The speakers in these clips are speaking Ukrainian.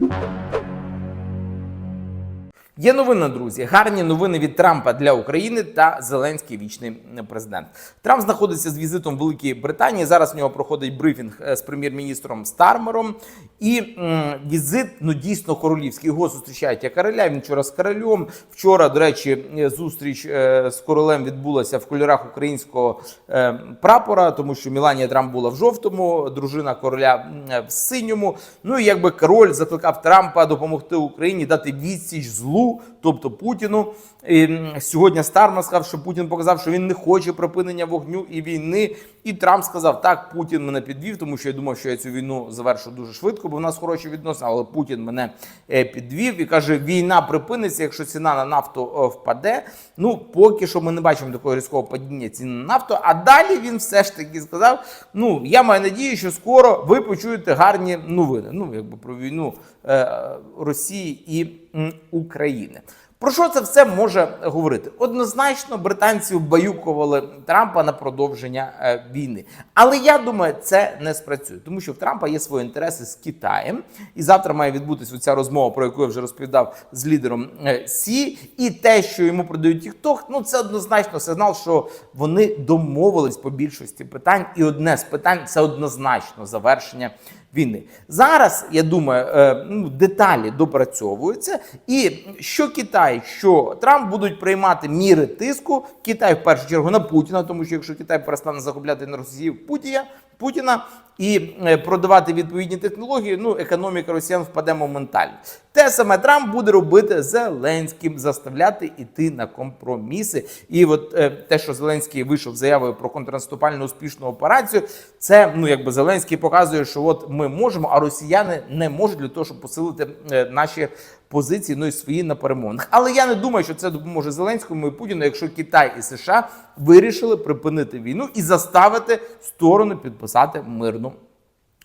Música Є новина, друзі. Гарні новини від Трампа для України та Зеленський вічний президент. Трамп знаходиться з візитом в Великій Британії. Зараз в нього проходить брифінг е, з прем'єр-міністром Стармером. І м, візит ну дійсно королівський. Його зустрічають як короля. Він вчора з королем. Вчора, до речі, е, зустріч е, з королем відбулася в кольорах українського е, прапора, тому що Міланія Трамп була в жовтому, дружина короля е, в синьому. Ну і якби король закликав Трампа допомогти Україні дати відсіч злу, тобто Путіну. І сьогодні Стармер сказав, що Путін показав, що він не хоче припинення вогню і війни. І Трамп сказав: так, Путін мене підвів, тому що я думав, що я цю війну завершу дуже швидко, бо в нас хороші відносини. Але Путін мене е, підвів і каже: війна припиниться, якщо ціна на нафту е, впаде. Ну поки що ми не бачимо такого різкого падіння ціни на нафту. А далі він все ж таки сказав: ну я маю надію, що скоро ви почуєте гарні новини. Ну якби про війну Росії і України. Про що це все може говорити? Однозначно, британці вбаюкували Трампа на продовження е, війни. Але я думаю, це не спрацює, тому що в Трампа є свої інтереси з Китаєм. І завтра має відбутися ця розмова, про яку я вже розповідав з лідером е, Сі. І те, що йому продають TikTok, ну це однозначно сигнал, що вони домовились по більшості питань. І одне з питань це однозначно завершення війни. Зараз я думаю, е, ну, деталі допрацьовуються, і що Китай, що Трамп будуть приймати міри тиску. Китай в першу чергу на Путіна, тому що якщо Китай перестане захопляти на Росію Путіна, Путіна і е, продавати відповідні технології, ну економіка росіян впаде моментально. Те саме Трамп буде робити Зеленським, заставляти іти на компроміси. І от е, те, що Зеленський вийшов заявою про контрнаступальну успішну операцію, це ну якби Зеленський показує, що от ми можемо, а росіяни не можуть для того, щоб посилити е, наші позиції, ну і свої на перемовинах. Але я не думаю, що це допоможе Зеленському і Путіну, якщо Китай і США вирішили припинити війну і заставити сторону підписати мирну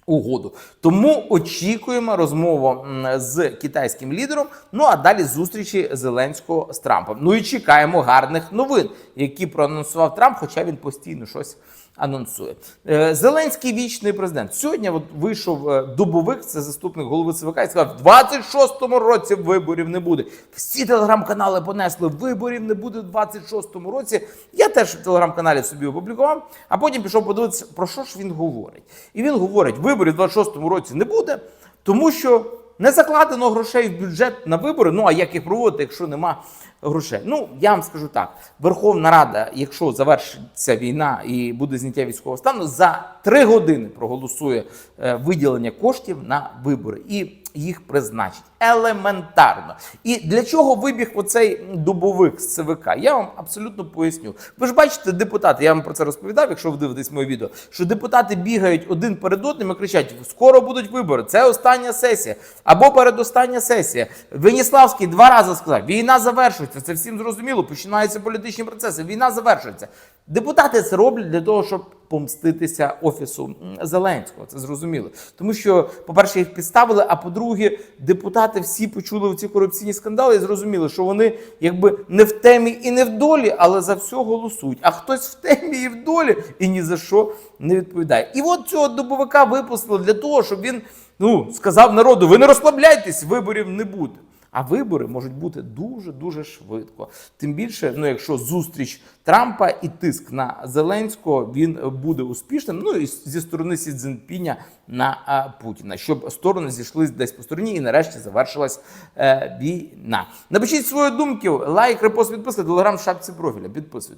угоду. Тому очікуємо розмову з китайським лідером. Ну а далі зустрічі Зеленського з Трампом. Ну і чекаємо гарних новин, які проанонсував Трамп, хоча він постійно щось анонсує. Е, Зеленський вічний президент. Сьогодні от вийшов е, дубовик, це заступник голови ЦВК, і сказав: в 26-му році виборів не буде. Всі телеграм-канали понесли виборів не буде в 26-му році. Я теж в телеграм-каналі собі опублікував, а потім пішов подивитися, про що ж він говорить. І він говорить: виборів в 26-му році не буде, тому що. Не закладено грошей в бюджет на вибори. Ну а як їх проводити, якщо нема грошей? Ну я вам скажу так: Верховна Рада, якщо завершиться війна і буде зняття військового стану, за три години проголосує е, виділення коштів на вибори і їх призначить елементарно. І для чого вибіг оцей дубовик з ЦВК? Я вам абсолютно поясню. Ви ж бачите, депутати, я вам про це розповідав, якщо ви дивитесь моє відео, що депутати бігають один перед одним і кричать: скоро будуть вибори, це остання сесія або передостання сесія. Веніславський два рази сказав: війна завершується. Це всім зрозуміло. Починаються політичні процеси. Війна завершується. Депутати це роблять для того, щоб помститися офісу Зеленського. Це зрозуміло. Тому що, по-перше, їх підставили. А по-друге, депутати всі почули ці корупційні скандали і зрозуміли, що вони якби не в темі і не в долі, але за все голосують. А хтось в темі і в долі і ні за що не відповідає. І от цього добовика випустили для того, щоб він ну сказав народу: ви не розслабляйтесь, виборів не буде. А вибори можуть бути дуже дуже швидко. Тим більше, ну якщо зустріч Трампа і тиск на Зеленського він буде успішним. Ну і зі сторони Сі Цзіньпіня на Путіна, щоб сторони зійшлись десь по стороні, і нарешті завершилась е, війна. Напишіть свої думки, лайк, репост, підписка, телеграм, шапці профіля. Підписуйтесь.